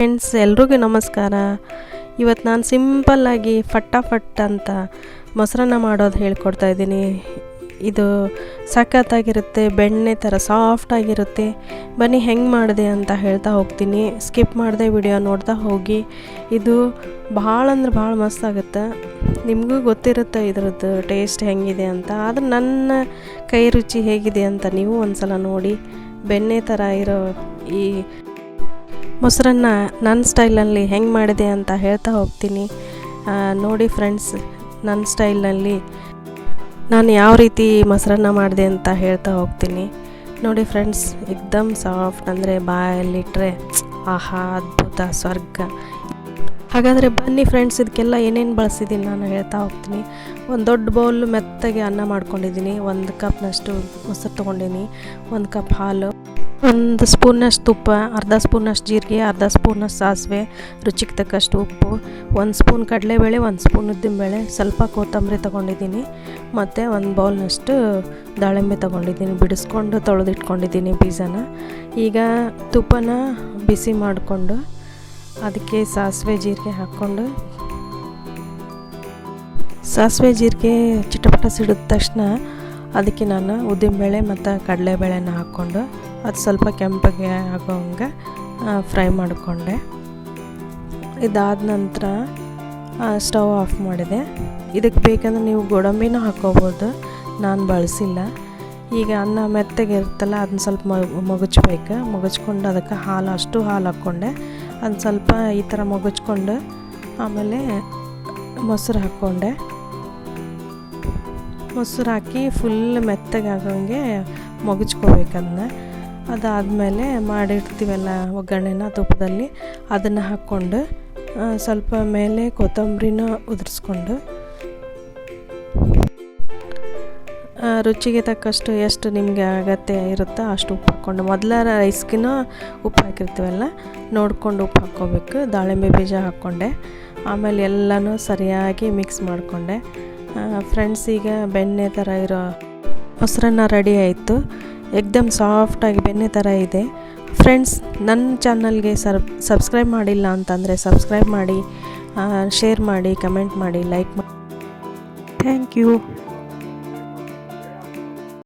Friends ಎಲ್ರಿಗೂ ನಮಸ್ಕಾರ. ಇವತ್ತು ನಾನು ಸಿಂಪಲ್ಲಾಗಿ ಫಟ್ಟಾಫಟ್ ಅಂತ ಮೊಸರನ್ನ ಮಾಡೋದು ಹೇಳ್ಕೊಡ್ತಾ ಇದ್ದೀನಿ. ಇದು ಸಖತ್ತಾಗಿರುತ್ತೆ, ಬೆಣ್ಣೆ ಥರ ಸಾಫ್ಟಾಗಿರುತ್ತೆ ಬನ್ನಿ ಹೆಂಗೆ ಮಾಡಿದೆ ಅಂತ ಹೇಳ್ತಾ ಹೋಗ್ತೀನಿ. ಸ್ಕಿಪ್ ಮಾಡಿದೆ ವಿಡಿಯೋ ನೋಡ್ತಾ ಹೋಗಿ. ಇದು ಭಾಳ ಅಂದ್ರೆ ಭಾಳ ಮಸ್ತ್ ಆಗುತ್ತೆ. ನಿಮಗೂ ಗೊತ್ತಿರುತ್ತೆ ಇದ್ರದ್ದು ಟೇಸ್ಟ್ ಹೆಂಗಿದೆ ಅಂತ. ಆದರೆ ನನ್ನ ಕೈ ರುಚಿ ಹೇಗಿದೆ ಅಂತ ನೀವು ಒಂದು ಸಲ ನೋಡಿ. ಬೆಣ್ಣೆ ಥರ ಇರೋ ಈ ಮೊಸರನ್ನ ನನ್ನ ಸ್ಟೈಲಲ್ಲಿ ಹೆಂಗೆ ಮಾಡಿದೆ ಅಂತ ಹೇಳ್ತಾ ಹೋಗ್ತೀನಿ. ನೋಡಿ ಫ್ರೆಂಡ್ಸ್ ನನ್ನ ಸ್ಟೈಲ್ನಲ್ಲಿ ನಾನು ಯಾವ ರೀತಿ ಮೊಸರನ್ನ ಮಾಡಿದೆ ಅಂತ ಹೇಳ್ತಾ ಹೋಗ್ತೀನಿ. ನೋಡಿ ಫ್ರೆಂಡ್ಸ್ ಎಕ್ದಮ್ ಸಾಫ್ಟ್ ಅಂದರೆ ಬಾಯಲ್ಲಿಟ್ಟರೆ ಆಹಾ, ಅದ್ಭುತ, ಸ್ವರ್ಗ. ಹಾಗಾದರೆ ಬನ್ನಿ ಫ್ರೆಂಡ್ಸ್ ಇದಕ್ಕೆಲ್ಲ ಏನೇನು ಬಳಸಿದ್ದೀನಿ ನಾನು ಹೇಳ್ತಾ ಹೋಗ್ತೀನಿ. ಒಂದು ದೊಡ್ಡ ಬೌಲ್ ಮೆತ್ತಗೆ ಅನ್ನ ಮಾಡ್ಕೊಂಡಿದ್ದೀನಿ ಒಂದು ಕಪ್ನಷ್ಟು ಮೊಸರು ತೊಗೊಂಡಿದ್ದೀನಿ ಒಂದು ಕಪ್ ಹಾಲು. ಒಂದು ಸ್ಪೂನಷ್ಟು ತುಪ್ಪ, ಅರ್ಧ ಸ್ಪೂನಷ್ಟು ಜೀರಿಗೆ, ಅರ್ಧ ಸ್ಪೂನಷ್ಟು ಸಾಸಿವೆ, ರುಚಿಗೆ ತಕ್ಕಷ್ಟು ಉಪ್ಪು, ಒಂದು ಸ್ಪೂನ್ ಕಡಲೆಬೇಳೆ, ಒಂದು ಸ್ಪೂನ್ ಉದ್ದಿನಬೇಳೆ, ಸ್ವಲ್ಪ ಕೊತ್ತಂಬರಿ ತೊಗೊಂಡಿದ್ದೀನಿ. ಮತ್ತು ಒಂದು ಬೌಲ್ನಷ್ಟು ದಾಳಿಂಬೆ ತೊಗೊಂಡಿದ್ದೀನಿ, ಬಿಡಿಸ್ಕೊಂಡು ತೊಳೆದಿಟ್ಕೊಂಡಿದ್ದೀನಿ ಬೀಜನ ಈಗ ತುಪ್ಪನ ಬಿಸಿ ಮಾಡಿಕೊಂಡು ಅದಕ್ಕೆ ಸಾಸಿವೆ, ಜೀರಿಗೆ ಹಾಕ್ಕೊಂಡು ಸಾಸಿವೆ, ಜೀರಿಗೆ ಚಿಟಪಟ ಸಿಡಿದ ತಕ್ಷಣ ಅದಕ್ಕೆ ನಾನು ಉದ್ದಿನಬೇಳೆ ಮತ್ತು ಕಡಲೆಬೇಳೆನ ಹಾಕ್ಕೊಂಡು ಅದು ಸ್ವಲ್ಪ ಕೆಂಪಗೆ ಆಗೋ ಹಂಗೆ ಫ್ರೈ ಮಾಡಿಕೊಂಡೆ. ಇದಾದ ನಂತರ ಸ್ಟವ್ ಆಫ್ ಮಾಡಿದೆ. ಇದಕ್ಕೆ ಬೇಕಂದ್ರೆ ನೀವು ಗೋಡಂಬಿನೂ ಹಾಕೋಬೋದು. ನಾನು ಬಳಸಿಲ್ಲ. ಈಗ ಅನ್ನ ಮೆತ್ತಗೆ ಇರುತ್ತಲ್ಲ, ಅದನ್ನ ಸ್ವಲ್ಪ ಮಗುಚ್ಬೇಕು. ಮಗುಚ್ಕೊಂಡು ಅದಕ್ಕೆ ಹಾಲು, ಅಷ್ಟು ಹಾಲು ಹಾಕ್ಕೊಂಡೆ. ಅದನ್ನ ಸ್ವಲ್ಪ ಈ ಥರ ಮಗುಚ್ಕೊಂಡು ಆಮೇಲೆ ಮೊಸರು ಹಾಕ್ಕೊಂಡೆ. ಮೊಸರು ಹಾಕಿ ಫುಲ್ ಮೆತ್ತಗೆ ಆಗೋಂಗೆ ಅದನ್ನ. ಅದಾದಮೇಲೆ ಮಾಡಿರ್ತೀವಲ್ಲ ಒಗ್ಗರಣೆನ ತುಪ್ಪದಲ್ಲಿ, ಅದನ್ನು ಹಾಕ್ಕೊಂಡು ಸ್ವಲ್ಪ ಮೇಲೆ ಕೊತ್ತಂಬರಿನ ಉದುರಿಸ್ಕೊಂಡು ರುಚಿಗೆ ತಕ್ಕಷ್ಟು ಎಷ್ಟು ನಿಮಗೆ ಅಗತ್ಯ ಇರುತ್ತೋ ಅಷ್ಟು ಉಪ್ಪು ಹಾಕ್ಕೊಂಡು, ಮೊದಲ ರೈಸ್ಗಿನ ಉಪ್ಪು ಹಾಕಿರ್ತೀವಲ್ಲ, ನೋಡ್ಕೊಂಡು ಉಪ್ಪು ಹಾಕ್ಕೋಬೇಕು. ದಾಳಿಂಬೆ ಬೀಜ ಹಾಕ್ಕೊಂಡೆ. ಆಮೇಲೆ ಎಲ್ಲನೂ ಸರಿಯಾಗಿ ಮಿಕ್ಸ್ ಮಾಡಿಕೊಂಡೆ. ಫ್ರೆಂಡ್ಸ್ ಈಗ ಬೆಣ್ಣೆ ಥರ ಇರೋ ಮೊಸರನ್ನ ರೆಡಿ ಆಯಿತು. ಎಕ್ದಮ್ ಸಾಫ್ಟಾಗಿ ಬೆಣ್ಣೆ ಥರ ಇದೆ. ಫ್ರೆಂಡ್ಸ್ ನನ್ನ ಚಾನಲ್ಗೆ ಸರ್ ಸಬ್ಸ್ಕ್ರೈಬ್ ಮಾಡಿಲ್ಲ ಅಂತಂದರೆ ಸಬ್ಸ್ಕ್ರೈಬ್ ಮಾಡಿ ಶೇರ್ ಮಾಡಿ ಕಮೆಂಟ್ ಮಾಡಿ ಲೈಕ್ ಮಾಡಿ ಥ್ಯಾಂಕ್ ಯು